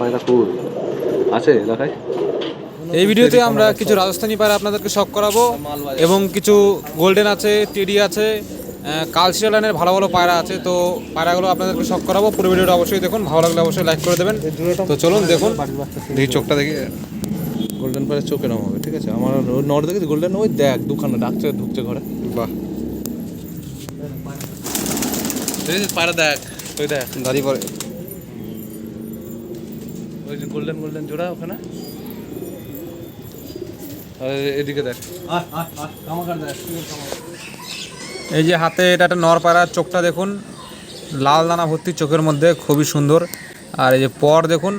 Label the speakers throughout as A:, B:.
A: পায়রা আছে এলাকায়
B: এই ভিডিওতে আমরা কিছু রাজস্থানি পায়রা আপনাদেরকে শখ করাবো এবং কিছু গোল্ডেন আছে টেডি আছে কালচিরাল লাইনের ভালো ভালো পায়রা আছে। তো পায়রাগুলো আপনাদেরকে শখ করাবো পুরো ভিডিওটা অবশ্যই দেখুন ভালো লাগলে অবশ্যই লাইক করে দেবেন। তো চলুন দেখুন দেখি চোখটা দেখি।
C: গোল্ডেন পায়রা চোখে নাম হবে ঠিক আছে? আমার নর দেখেছি গোল্ডেন ওই দেখ দুখানে ডাকছে ঢুকছে ঘরে।
B: বাহ।
C: পায়রা দেখ ওই দেখ
B: দাঁড়িয়ে পরে
C: গোল্ডেন গোল্ডেন জোড়া ওখানে। আর এদিকে দেখ।
B: এই যে হাতে এটা একটা নর পায়রা চোখটা দেখুন লাল দানা ভর্তি চোখের মধ্যে খুবই সুন্দর। আর এই যে পর দেখুন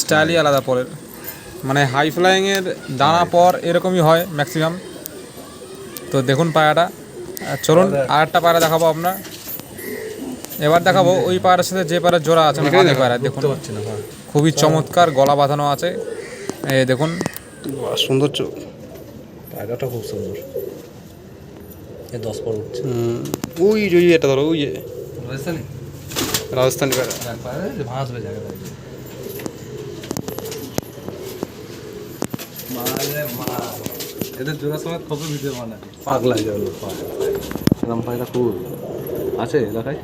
B: স্টাইলই আলাদা পরের। মানে হাই ফ্লাইংয়ের দানা পর এরকমই হয় ম্যাক্সিমাম তো দেখুন পায়রাটা আর চলুন আর একটা পায়রা দেখাবো আমরা এবার দেখাবো ওই পায়রার সাথে যে পায়রা জোড়া আছে মাদি পায়রা দেখুন।
C: পাচ্ছি না হ্যাঁ।
B: খুবই চমৎকার গলা বাঁধানো আছে। এই দেখুন। সুন্দর চোখ।
C: পায়রাটা খুব সুন্দর। এ দশ পর উঠছে
B: ওই যে এটা ধরো ওই যে।
C: রাজস্থানি?
B: রাজস্থানি পায়রা।
C: দেখ পায়রা যে ভাসবে জায়গা মা। এদের জোড়া সময় খোপে ভিডিও বানায়? পাগলা হয়ে যাবে।
A: এরম আছে এলাকায়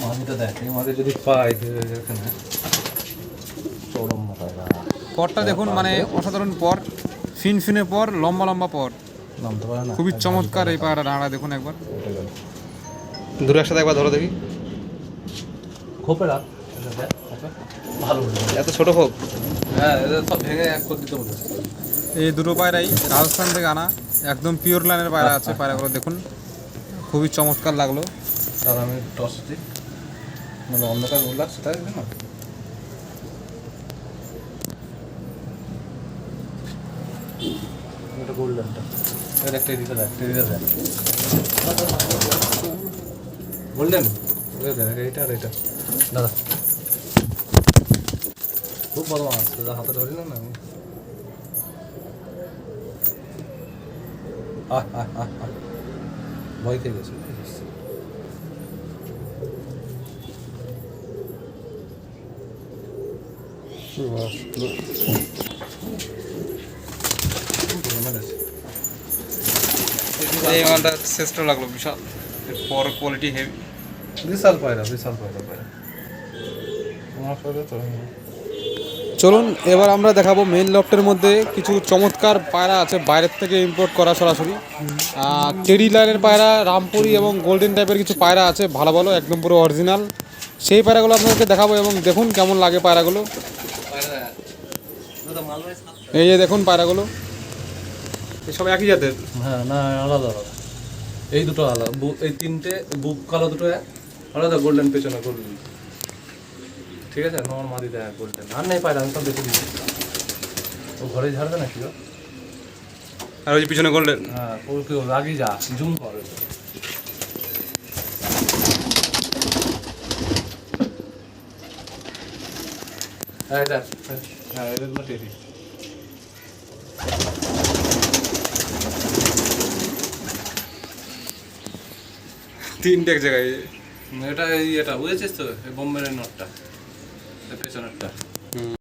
C: মাদিটা দেখ এই যদি পাই এখানে। চরম
B: পরটা দেখুন মানে অসাধারণ পর ফিন ফিনে পর লম্বা লম্বা পর। খুবই চমৎকার এই পায়রা ডাঁড়া দেখুন একবার। দূরে একসাথে একবার ধরো দেখি।
C: খোপে রাখ এটা দেখ, খোপে। ভালো
B: এত ছোট হোক
C: হ্যাঁ এদের সব ভেঙে এক করে দিতে বলেছে।
B: এই দুটো পায়রাই রাজস্থান থেকে আনা একদম পিওর লাইনের পায়রা আছে পায়রাগুলো দেখুন। খুবই চমৎকার লাগল।
C: তার আমি টস দিই। মানে অন্ধকার দেখবে না? এটা গোল্ডেনটা। একটা দেখ দেখ গোল্ডেন? আর এটা। দাদা। খুব ভালো দাদা হাতে ধরি না আমি? ভয় খেয়ে গেছে।
B: এই মালটা শ্রেষ্ঠ লাগল বিশাল। পর কোয়ালিটি হেভি
C: বিশাল পায়রা বিশাল পায়রা পায়রা। আমার সাথে তো
B: চলুন এবার আমরা দেখাবো মেন লফটের মধ্যে কিছু চমৎকার পায়রা আছে বাইরের থেকে ইম্পোর্ট করা সরাসরি। টেরি লাইনের পায়রা রামপুরি এবং গোল্ডেন টাইপের কিছু পায়রা আছে ভালো ভালো একদম পুরো অরিজিনাল সেই পায়রাগুলো আপনাদেরকে দেখাবো এবং দেখুন কেমন লাগে পায়রাগুলো। এই যে দেখুন পায়রাগুলো। এসব একই জাতের?
C: হ্যাঁ না আলাদা আলাদা। এই দুটো আলাদা এই তিনটে বুক কালো দুটো আলাদা গোল্ডেন পেছনে গোল্ডেন ঠিক আছে? নর্মাল মাদি দেয় গোল্ডেন আর নেই পায়রা আমি সব দেখে দিচ্ছি। ও ঘরে ঝাড়বে নাকি ও
B: আর ওই যে পিছনে গোল্ডেন।
C: হ্যাঁ ওর কি রাগি যা জুম করে হ্যাঁ এটা হ্যাঁ এটা গুলো টেরি
B: তিনটে এক জায়গায়।
C: এটা এই এটা বুঝেছিস তো? বোম্বের নটটা Te presionă. Mm.